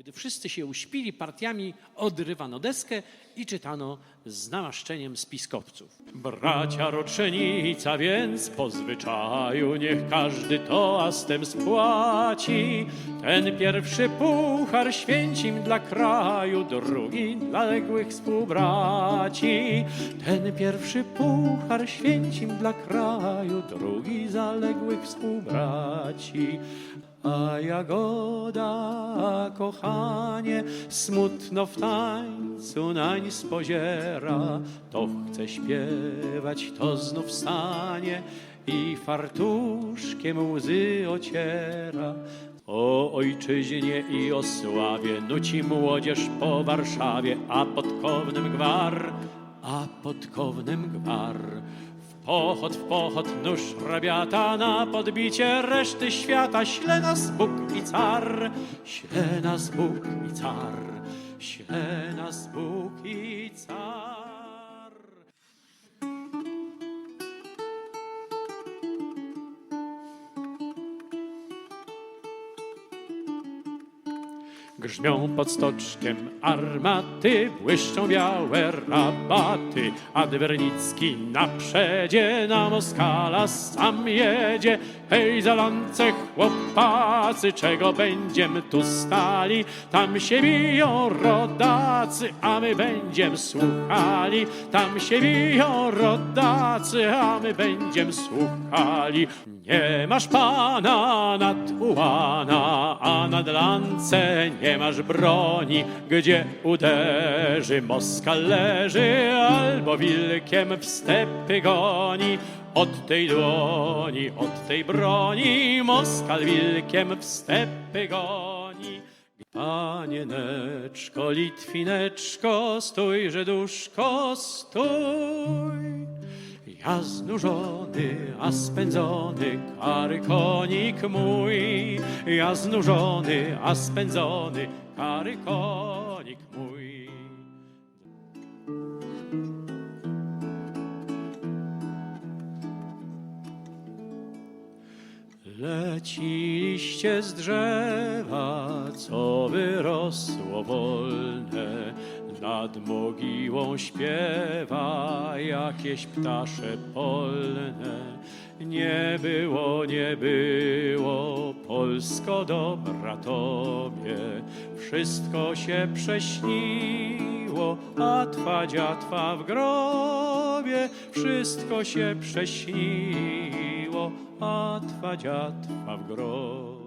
Gdy wszyscy się uśpili, partiami odrywano deskę i czytano z namaszczeniem spiskowców. Bracia roczenica więc po zwyczaju niech każdy toastem spłaci. Ten pierwszy puchar święcim dla kraju, drugi dla ległych współbraci. Ten pierwszy puchar święcim dla kraju, drugi zaległych współbraci. A jagoda, kochanie, smutno w tańcu nań spoziera. To chce śpiewać, to znów stanie i fartuszkiem łzy ociera. O ojczyźnie i o sławie nuci młodzież po Warszawie, a pod kownym gwar, a pod kownym gwar. W pochod, w pochod, nóż rabiata na podbicie reszty świata. Śle nas Bóg i car, śle nas Bóg i car, śle nas Bóg i car. Grzmią pod stoczkiem armaty, błyszczą białe rabaty, a Dwernicki na przedzie na Moskala sam jedzie. Hej, za lance chłopacy, czego będziem tu stali? Tam się biją rodacy, a my będziem słuchali. Tam się biją rodacy, a my będziem słuchali. Nie masz pana nad ułana, a nad lance nie masz broni, gdzie uderzy Moskal leży, albo wilkiem w stepy goni. Od tej dłoni, od tej broni, Moskal wilkiem w stepy goni. Panieneczko, Litwineczko, stójże duszko, stój. Ja znużony, a spędzony, kary konik mój. Ja znużony, a spędzony, kary konik mój. Leciliście z drzewa, co wyrosło wolne, nad mogiłą śpiewa jakieś ptasze polne. Nie było, nie było, Polsko dobra Tobie, wszystko się prześniło, a Twa dziatwa w grobie, wszystko się prześniło, a Twa dziatwa w grobie.